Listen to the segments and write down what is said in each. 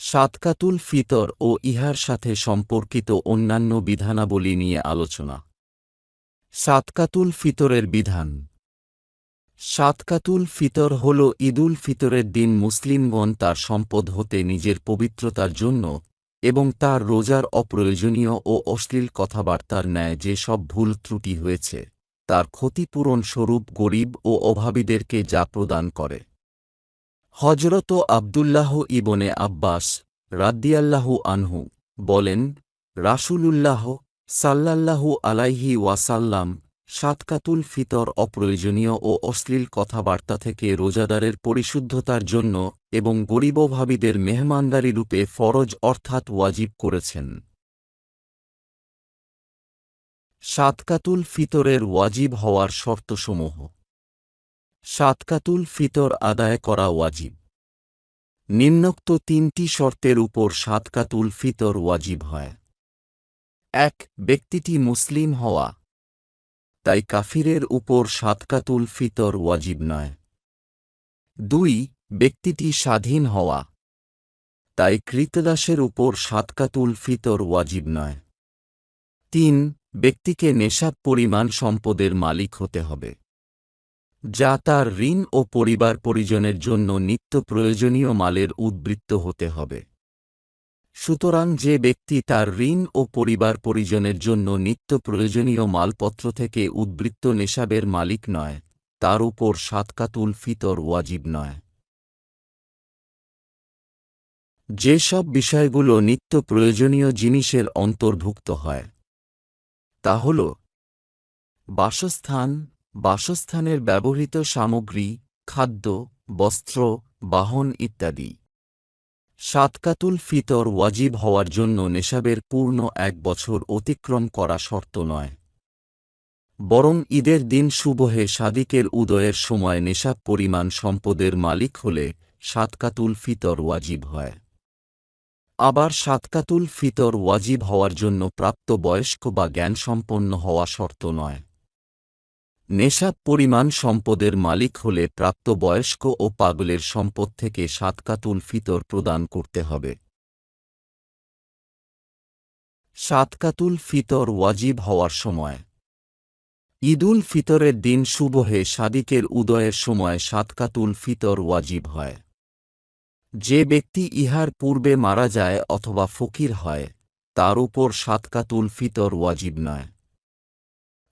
সাতকাতুল ফিতর ও ইহার সাথে সম্পর্কিত অন্যান্য বিধানাবলী নিয়ে আলোচনা। সাতকাতুল ফিতরের বিধান। সাতকাতুল ফিতর হল ঈদুল ফিতরের দিন মুসলিমগণ তার সম্পদ হতে নিজের পবিত্রতার জন্য এবং তার রোজার অপ্রয়োজনীয় ও অশ্লীল কথাবার্তার ন্যায় যে সব ভুল ত্রুটি হয়েছে, তার ক্ষতিপূরণ স্বরূপ গরিব ও অভাবীদেরকে যা প্রদান করে। হজরত আবদুল্লাহ ইবনে আব্বাস রাদ্দিয়াল্লাহু আনহু বলেন, রাসূলুল্লাহ সাল্লাল্লাহু আলাইহি ওয়াসাল্লাম সাতকাতুল ফিতর অপ্রয়োজনীয় ও অশ্লীল কথাবার্তা থেকে রোজাদারের পরিশুদ্ধতার জন্য এবং গরিবভাবীদের মেহমানদারি রূপে ফরজ অর্থাৎ ওয়াজিব করেছেন। সাতকাতুল ফিতরের ওয়াজিব হওয়ার শর্তসমূহ সাতকাতুল ফিতর আদায় করা ওয়াজিব। নিম্নোক্ত তিনটি শর্তের উপর সাতকাতুল ফিতর ওয়াজিব হয়। এক, ব্যক্তিটি মুসলিম হওয়া। তাই কাফিরের উপর সাতকাতুল ফিতর ওয়াজিব নয়। দুই, ব্যক্তিটি স্বাধীন হওয়া। তাই কৃতদাসের উপর সাতকাতুল ফিতর ওয়াজিব নয়। তিন, ব্যক্তিকে নেশাব পরিমাণ সম্পদের মালিক হতে হবে। যা তার ঋণ ও পরিবার পরিজনের জন্য নিত্য প্রয়োজনীয় মালের উদ্বৃত্ত হতে হবে। সুতরাং যে ব্যক্তি তার ঋণ ও পরিবার পরিজনের জন্য নিত্য প্রয়োজনীয় মালপত্র থেকে উদ্বৃত্ত নেশাবের মালিক নয়, তার উপর সাতকাতুল ফিতর ওয়াজিব নয়। যেসব বিষয়গুলো নিত্য প্রয়োজনীয় জিনিসের অন্তর্ভুক্ত হয়, তা হল বাসস্থান বাসস্থানের ব্যবহৃত সামগ্রী, খাদ্য, বস্ত্র, বাহন ইত্যাদি। সাতকাতুল ফিতর ওয়াজিব হওয়ার জন্য নেশাবের পূর্ণ এক বছর অতিক্রম করা শর্ত নয়। বরং ঈদের দিন শুভহে সাদিকের উদয়ের সময় নেশাব পরিমাণ সম্পদের মালিক হলে সাতকাতুল ফিতর ওয়াজিব হয়। আবার সাতকাতুল ফিতর ওয়াজিব হওয়ার জন্য প্রাপ্ত বয়স্ক বা জ্ঞানসম্পন্ন হওয়া শর্ত নয়। নেশাব পরিমাণ সম্পদের মালিক হলে প্রাপ্ত বয়স্ক ও পাগলের সম্পদ থেকে সাতকাতুল ফিতর প্রদান করতে হবে। সাতকাতুল ফিতর ওয়াজিব হওয়ার সময়। ঈদুল ফিতরের দিন শুভহে সাদিকের উদয়ের সময় সাতকাতুল ফিতর ওয়াজিব হয়। যে ব্যক্তি ইহার পূর্বে মারা যায় অথবা ফকির হয়, তার উপর সাতকাতুল ফিতর ওয়াজিব নয়।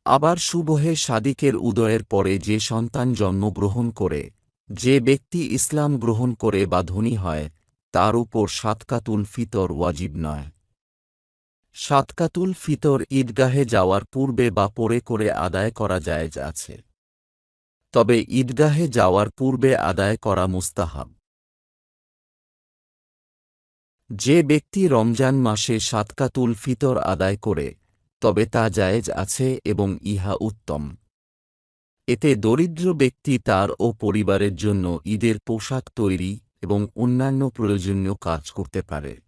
আবার শুভহে সাদিকের উদয়ের পরে যে সন্তান জন্মগ্রহণ করে, যে ব্যক্তি ইসলাম গ্রহণ করে বা ধনী হয়, তার উপর সাতকাতুল ফিতর ওয়াজিব নয়। সাতকাতুল ফিতর ঈদগাহে যাওয়ার পূর্বে বা পরে করে আদায় করা যায় আছে। তবে ঈদগাহে যাওয়ার পূর্বে আদায় করা মুস্তাহাব। যে ব্যক্তি রমজান মাসে সাতকাতুল ফিতর আদায় করে তবে তা জায়েজ আছে এবং ইহা উত্তম। এতে দরিদ্র ব্যক্তি তার ও পরিবারের জন্য ঈদের পোশাক তৈরি এবং অন্যান্য প্রয়োজনীয় কাজ করতে পারে।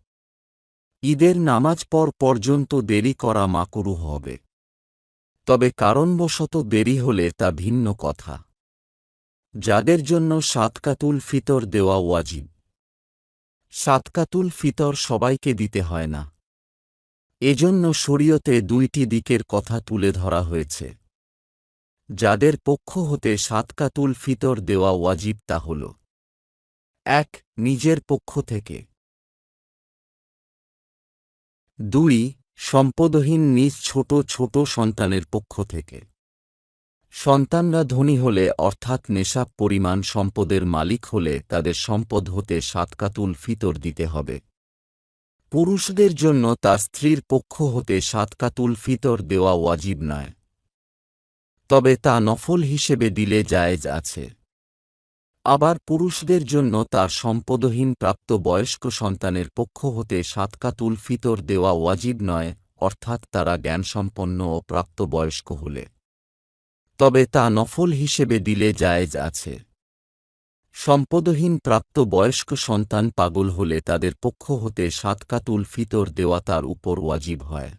ঈদের নামাজ পর পর্যন্ত দেরি করা মাকরু হবে। তবে কারণবশত দেরি হলে তা ভিন্ন কথা। যাদের জন্য সাতকাতুল ফিতর দেওয়া ওয়াজিব। সাতকাতুল ফিতর সবাইকে দিতে হয় না। এজন্য শরীয়তে দুইটি দিকের কথা তুলে ধরা হয়েছে। যাদের পক্ষ হতে সাতকাতুল ফিতর দেওয়া ওয়াজিব তা হল। এক, নিজের পক্ষ থেকে। দুই, সম্পদহীন নিজ ছোট ছোট সন্তানের পক্ষ থেকে। সন্তানরা ধনী হলে অর্থাৎ নেশাব পরিমাণ সম্পদের মালিক হলে তাদের সম্পদ হতে সাতকাতুল ফিতর দিতে হবে। পুরুষদের জন্য তার স্ত্রীর পক্ষ হতে সাতকাতুল ফিতর দেওয়া ওয়াজিব নয়। তবে তা নফল হিসেবে দিলে জায়েজ আছে। আবার পুরুষদের জন্য তার সম্পদহীন প্রাপ্ত বয়স্ক সন্তানের পক্ষ হতে সাতকাতুল ফিতর দেওয়া ওয়াজিব নয়, অর্থাৎ তারা জ্ঞানসম্পন্ন ও প্রাপ্তবয়স্ক হলে। তবে তা নফল হিসেবে দিলে জায়েজ আছে। সম্পদহীন প্রাপ্ত বয়স্ক সন্তান পাগল হলে তাদের পক্ষ হতে সাতকাতুল ফিতর দেওয়া তার উপর ওয়াজিব হয়।